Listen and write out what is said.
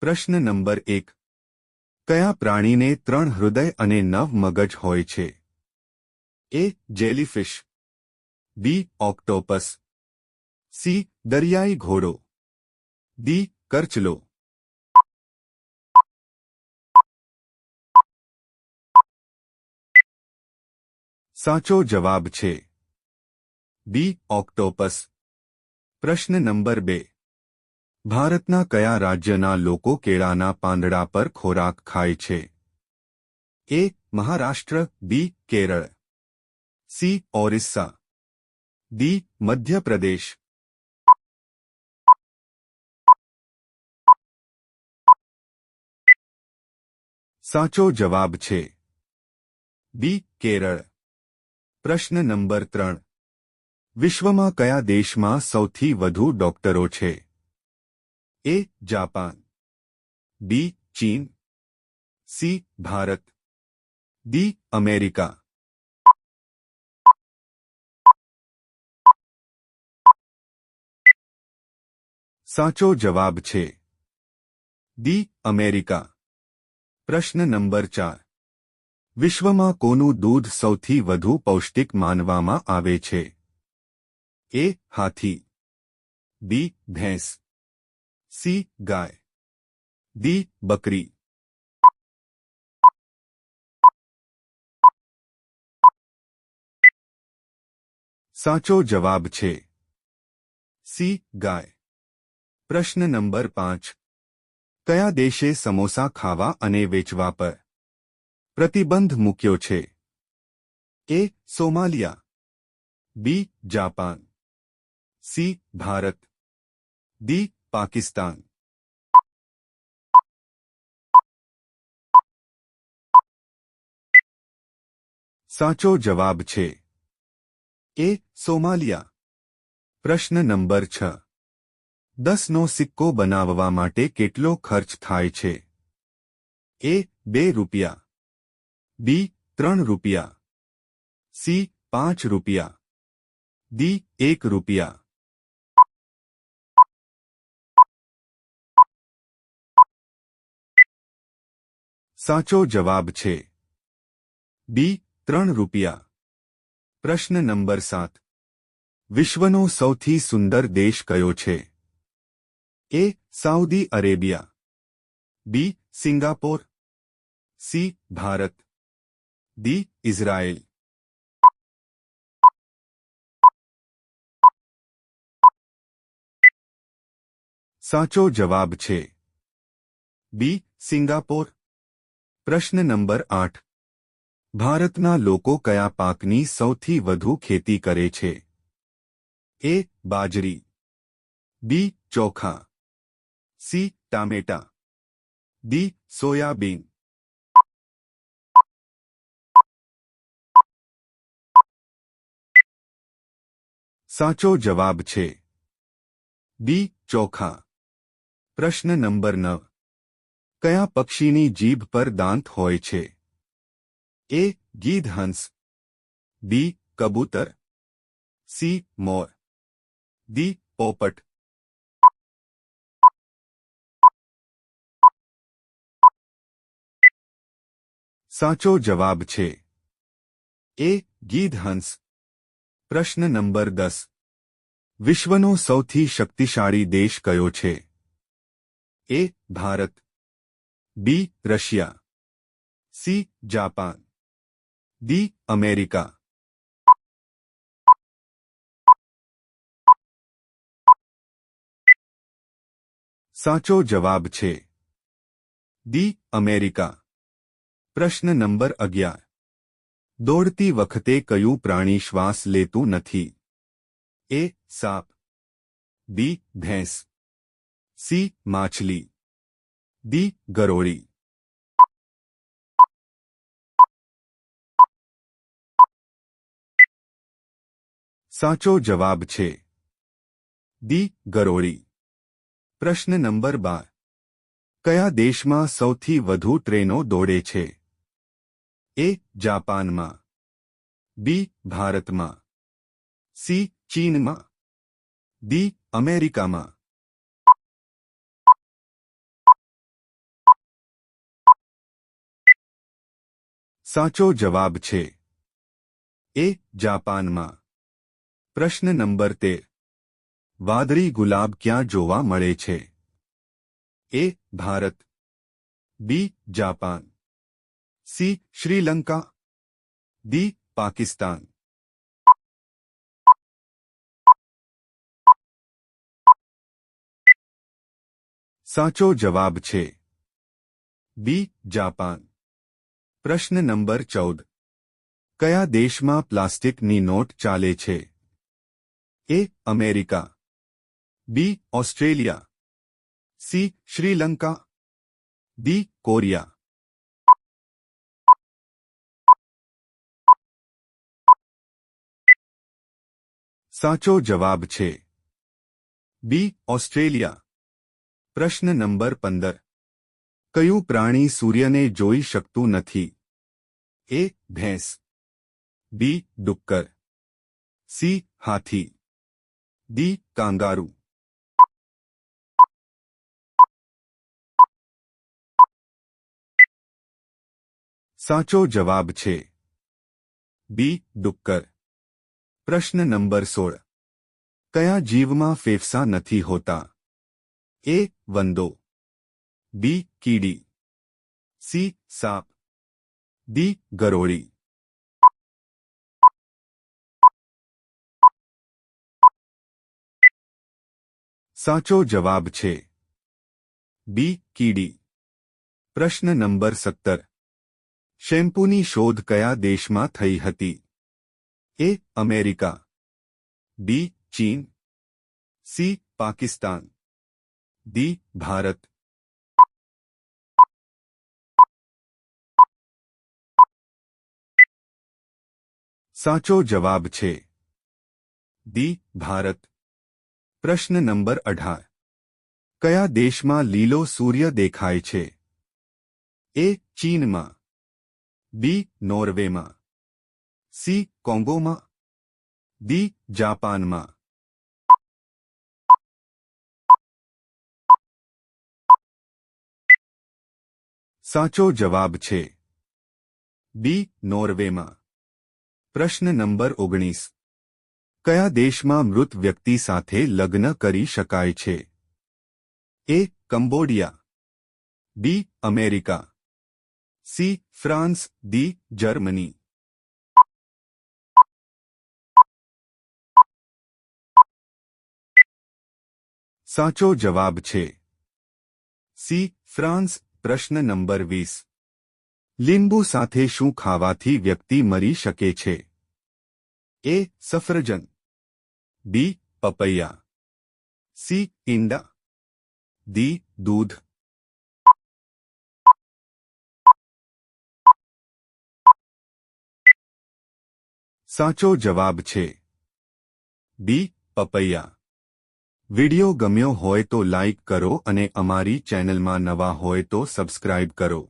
પ્રશ્ન નંબર એક. કયા પ્રાણીને ત્રણ હૃદય અને નવ મગજ હોય છે? A, jellyfish. B, octopus. C, દરિયાઈ ઘોડો. ડી, કરચલો. સાચો જવાબ છે. બી, ઓક્ટોપસ. પ્રશ્ન નંબર બે. ભારતના કયા રાજ્યના લોકો કેળાના પાંદડા પર ખોરાક ખાય છે? A, Maharashtra, B, Kerala. C, Orissa. D, Madhya Pradesh. સાચો જવાબ છે. બી, કેરળ. પ્રશ્ન નંબર ત્રણ. વિશ્વમાં કયા દેશમાં સૌથી વધુ ડોક્ટરો છે? એ જાપાન બી ચીન સી ભારત ડી અમેરિકા સાચો જવાબ છે ડી અમેરિકા પ્રશ્ન નંબર ચાર વિશ્વમાં કોનું દૂધ સૌથી વધુ પૌષ્ટિક માનવામાં આવે છે એ હાથી બી ભેંસ સી ગાય. ડી બકરી. સાચો જવાબ છે સી ગાય. પ્રશ્ન નંબર પાંચ. કયા દેશે સમોસા ખાવા અને વેચવા પર પ્રતિબંધ મૂક્યો છે? A Somalia. B Japan. C Bharat. D Pakistan સાચો જવાબ છે એ સોમાલિયા પ્રશ્ન નંબર છ દસનો સિક્કો બનાવવા માટે કેટલો ખર્ચ થાય છે એ બે રૂપિયા બી ત્રણ રૂપિયા સી પાંચ રૂપિયા દી એક રૂપિયા સાચો જવાબ છે બી ત્રણ રૂપિયા પ્રશ્ન નંબર સાત વિશ્વનો સૌથી સુંદર દેશ કયો છે A Saudi Arabia B Singapore C Bharat D Israel સાચો જવાબ છે બી સિંગાપોર પ્રશ્ન નંબર આઠ. ભારતના લોકો કયા પાકની સૌથી વધુ ખેતી કરે છે? એ, બાજરી. બી, ચોખા. સી, ટામેટા. D, soybean. સાચો જવાબ છે. બી, ચોખા. પ્રશ્ન નંબર નવ. કયા પક્ષીની જીભ પર દાંત હોય છે? એ, ગીધહંસ. બી, કબૂતર. સી, મોર. દી પોપટ. સાચો જવાબ છે. એ, ગીધહંસ. પ્રશ્ન નંબર દસ. વિશ્વનો સૌથી શક્તિશાળી દેશ કયો છે? A, Bharat. B Russia C Japan D America સાચો જવાબ છે ડી અમેરિકા પ્રશ્ન નંબર અગિયાર દોડતી વખતે કયું પ્રાણી શ્વાસ લેતું નથી એ સાપ બી ભેંસ સી માછલી ડી ગરોળી. સાચો જવાબ છે, દી ગરોળી. પ્રશ્ન નંબર બાર. કયા દેશમાં સૌથી વધુ ટ્રેનો દોડે છે? એ જાપાનમાં, બી ભારતમાં, સી ચીનમાં દી અમેરિકામાં. સાચો જવાબ છે એ જાપાનમાં પ્રશ્ન નંબર તેર વાદળી ગુલાબ ક્યાં જોવા મળે છે A Bharat B Japan C Sri Lanka D Pakistan સાચો જવાબ છે બી જાપાન પ્રશ્ન નંબર ચૌદ. કયા દેશમાં પ્લાસ્ટિકની નોટ ચાલે છે? A, America. B, Australia. C, Sri Lanka. D, Korea. સાચો જવાબ છે. બી, ઓસ્ટ્રેલિયા. પ્રશ્ન નંબર પંદર. કયું પ્રાણી સૂર્યને જોઈ શકતું નથી? એ, ભેંસ. બી, ડુક્કર. સી, હાથી. D, kangaroo. સાચો જવાબ છે. બી, ડુક્કર. પ્રશ્ન નંબર સોળ. કયા જીવમાં ફેફસા નથી હોતા? એ, વંદો. બી કીડી. સી, સાપ. ડી, ગરોળી. સાચો જવાબ છે. બી, કીડી. પ્રશ્ન નંબર સત્તર. શેમ્પૂની શોધ કયા દેશમાં થઈ હતી? A, America. બી, ચીન. સી, પાકિસ્તાન. ડી, ભારત. સાચો જવાબ છે. દી ભારત. પ્રશ્ન નંબર અઢાર. કયા દેશમાં લીલો સૂર્ય દેખાય છે? એ, ચીનમાં. બી, નોર્વેમાં. સી, કોંગોમાં. દી જાપાનમાં. સાચો જવાબ છે. બી, નોર્વેમાં. પ્રશ્ન નંબર ઓગણીસ. કયા દેશમાં મૃત વ્યક્તિ સાથે લગ્ન કરી શકાય છે? A, Cambodia. B, America. C, France. D, Germany. સાચો જવાબ છે. C, France. પ્રશ્ન નંબર વીસ. લીંબુ સાથે શું ખાવાથી વ્યક્તિ મરી શકે છે? એ સફરજન બી પપૈયા સી ઈંડા દી દૂધ સાચો જવાબ છે બી પપૈયા વિડિયો ગમ્યો હોય તો લાઇક કરો અને અમારી ચેનલમાં નવા હોય તો સબસ્ક્રાઇબ કરો.